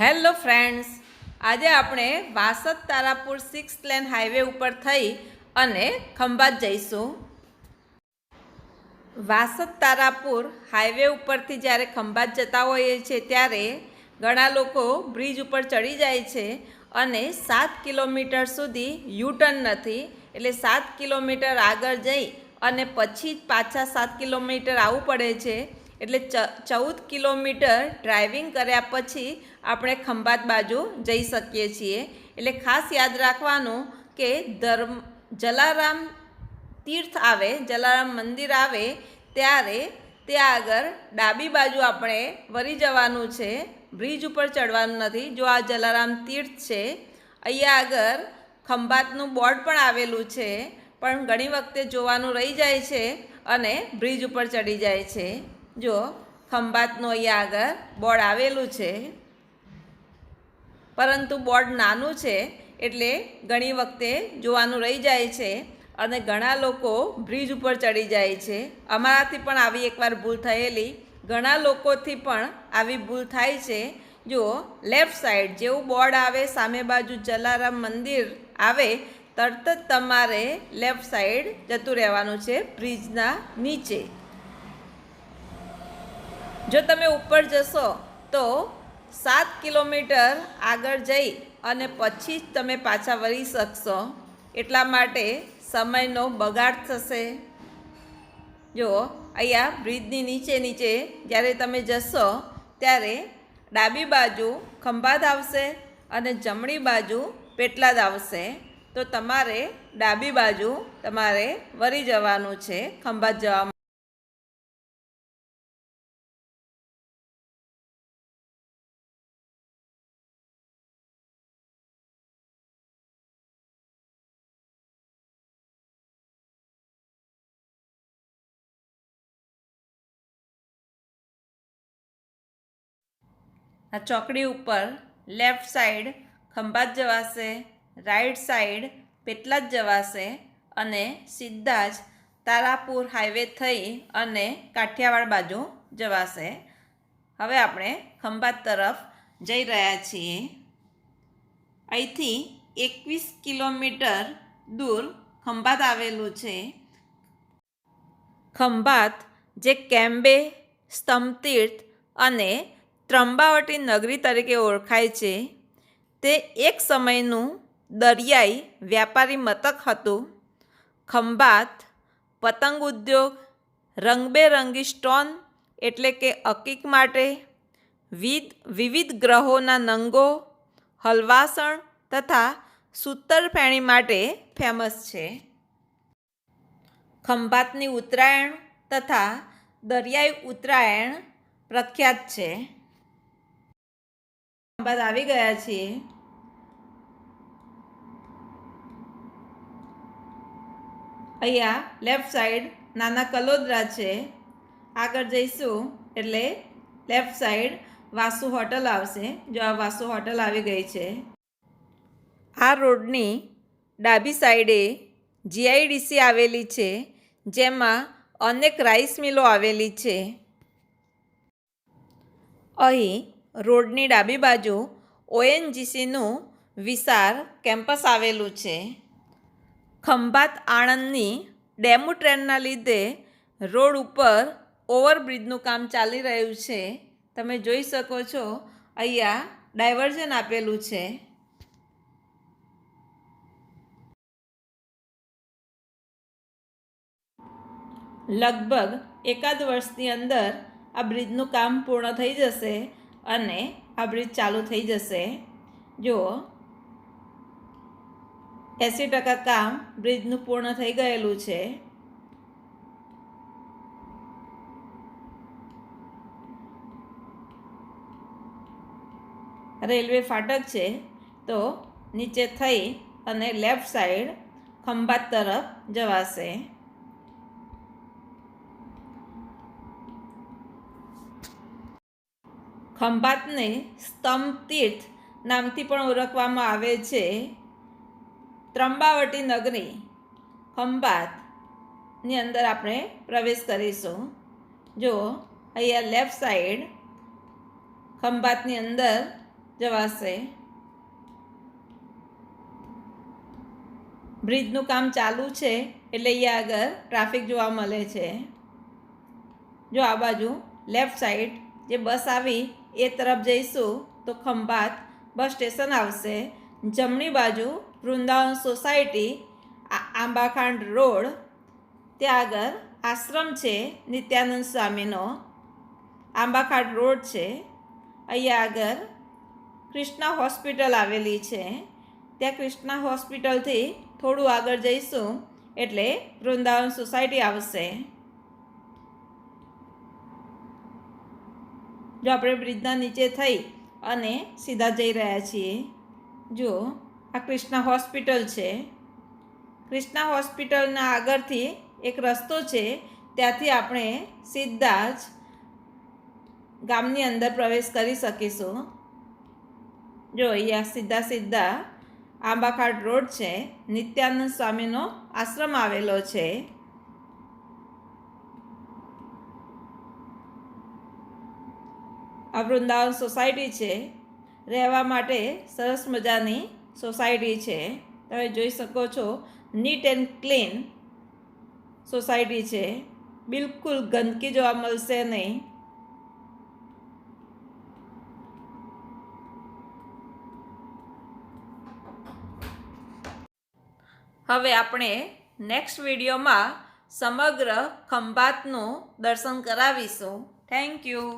Hello friends, આજે આપણે Vasad Tarapur six lane highway ઉપર થઈ અને ખંભાત જઈશું. વાસદ તારાપુર હાઈવે ઉપરથી જ્યારે ખંભાત જતા હોઈએ છીએ ત્યારે ઘણા લોકો બ્રિજ ઉપર ચડી જાય છે અને સાત કિલોમીટર સુધી યુટર્ન નથી, એટલે સાત કિલોમીટર આગળ જઈ અને પછી જ પાછા સાત કિલોમીટર આવવું પડે છે. એટલે ચ, ચૌદ કિલોમીટર ડ્રાઇવિંગ કર્યા પછી આપણે ખંભાત બાજુ જઈ શકીએ છીએ. એટલે ખાસ યાદ રાખવાનું કે ધર્મ, જલારામ તીર્થ આવે, જલારામ મંદિર આવે, ત્યારે ત્યાં આગળ ડાબી બાજુ આપણે વળી જવાનું છે. બ્રિજ ઉપર ચડવાનું નથી. જો આ જલારામ તીર્થ છે, અહીંયા આગળ ખંભાતનું બોર્ડ પણ આવેલું છે, પણ ઘણી વખતે જોવાનું રહી જાય છે અને બ્રિજ ઉપર ચડી જાય છે. જો, ખંભાતનું અહીંયા આગળ બોર્ડ આવેલું છે. પરંતુ બોર્ડ નાનું છે, એટલે ઘણી વખતે જોવાનું રહી જાય છે અને ઘણા લોકો બ્રિજ ઉપર ચડી જાય છે. અમારાથી પણ આવી એકવાર ભૂલ થયેલી. ઘણા લોકોથી પણ આવી ભૂલ થાય છે. જો, લેફ્ટ સાઈડ જેવું બોર્ડ આવે, સામે બાજુ જલારામ મંદિર આવે, તરત જ તમારે લેફ્ટ સાઈડ જતું રહેવાનું છે, બ્રિજના નીચે. જો તમે ઉપર જશો તો સાત કિલોમીટર આગળ જઈ અને પછી જ તમે પાછા વળી શકશો. એટલા માટે સમયનો બગાડ થશે. જો અહીંયા બ્રિજની નીચે નીચે જ્યારે તમે જશો ત્યારે ડાબી બાજુ ખંભાત આવશે અને જમણી બાજુ પેટલાદ આવશે. તો તમારે ડાબી બાજુ તમારે વળી જવાનું છે ખંભાત જવા આ ચોકડી ઉપર લેફ્ટ સાઈડ ખંભાત જવાશે રાઈટ સાઈડ પેટલા જ જવાશે અને સીધા જ તારાપુર હાઈવે થઈ અને કાઠિયાવાડ બાજુ જવાશે. હવે આપણે ખંભાત તરફ જઈ રહ્યા છીએ. અહીંથી એકવીસ કિલોમીટર દૂર ખંભાત આવેલું છે. ખંભાત જે કેમ્બે, સ્તંભતીર્થ અને ત્રંબાવટી નગરી તરીકે ઓળખાય છે. તે એક સમયનું દરિયાઈ વ્યાપારી મથક હતું. ખંભાત, પતંગ ઉદ્યોગ, રંગબેરંગી સ્ટોન એટલે કે અકીક માટે, વિધ, વિવિધ ગ્રહોના નંગો, હલવાસણ તથા સૂતરફેણી માટે ફેમસ છે. ખંભાતની ઉત્તરાયણ તથા દરિયાઈ ઉત્તરાયણ પ્રખ્યાત છે. ખંભાત આવી ગયા છીએ. અહીંયા લેફ્ટ સાઈડ નાના કલોદરા છે. આગળ જઈશું એટલે લેફ્ટ સાઈડ વાસુ હોટલ આવશે, જો આ વાસુ હોટલ આવી ગઈ છે. આ રોડની ડાબી સાઈડે જીઆઈડીસી આવેલી છે, જેમાં અનેક રાઈસ મિલો આવેલી છે. અહીં રોડની ડાબી બાજુ ઓએનજીસીનું વિશાળ કેમ્પસ આવેલું છે. ખંભાત આણંદની ડેમો ટ્રેનના લીધે રોડ ઉપર ઓવરબ્રિજનું કામ ચાલી રહ્યું છે. તમે જોઈ શકો છો, અહીંયા ડાયવર્ઝન આપેલું છે. લગભગ એકાદ વર્ષની અંદર આ બ્રિજનું કામ પૂર્ણ થઈ જશે. અને આ બ્રિજ ચાલુ થઈ જશે. જુઓ એંસી ટકા કામ બ્રિજનું પૂર્ણ થઈ ગયેલું છે. રેલવે ફાટક છે તો નીચે થઈ અને લેફ્ટ સાઈડ ખંભાત તરફ જવાશે. ખંભાતને સ્તંભ તીર્થ નામથી પણ ઓળખવામાં આવે છે. ત્રંબાવટી નગરી ખંભાતની અંદર આપણે પ્રવેશ કરીશું. જો અહીંયા લેફ્ટ સાઈડ ખંભાતની અંદર જવાશે. બ્રિજનું કામ ચાલુ છે એટલે અહીંયા આગળ ટ્રાફિક જોવા મળે છે. જો આ બાજુ લેફ્ટ સાઈડ જે બસ આવી એ તરફ જઈશું તો ખંભાત બસ સ્ટેશન આવશે. જમણી બાજુ વૃંદાવન સોસાયટી આંબાખાંડ રોડ, ત્યાં આગળ આશ્રમ છે નિત્યાનંદ સ્વામીનો. આંબાખાંડ રોડ છે. અહીંયા આગળ કૃષ્ણા હોસ્પિટલ આવેલી છે. ત્યાં કૃષ્ણા હોસ્પિટલથી થોડું આગળ જઈશું એટલે વૃંદાવન સોસાયટી આવશે. જો આપણે બ્રિજના નીચે થઈ અને સીધા જઈ રહ્યા છીએ. જો, આ કૃષ્ણા હોસ્પિટલ છે. કૃષ્ણા હોસ્પિટલના આગળથી એક રસ્તો છે. ત્યાંથી આપણે સીધા જ ગામની અંદર પ્રવેશ કરી શકીશું. જો, અહીંયા સીધા સીધા આંબાખાડ રોડ છે. નિત્યાનંદ સ્વામીનો આશ્રમ આવેલો છે. આ વૃંદાવન સોસાયટી છે. રહેવા માટે સરસ મજાની સોસાયટી છે. તમે જોઈ શકો છો, નીટ એન્ડ ક્લીન સોસાયટી છે. બિલકુલ ગંદકી જોવા મળશે નહીં. હવે આપણે નેક્સ્ટ વિડીયોમાં સમગ્ર ખંભાતનું દર્શન કરાવીશું. Thank you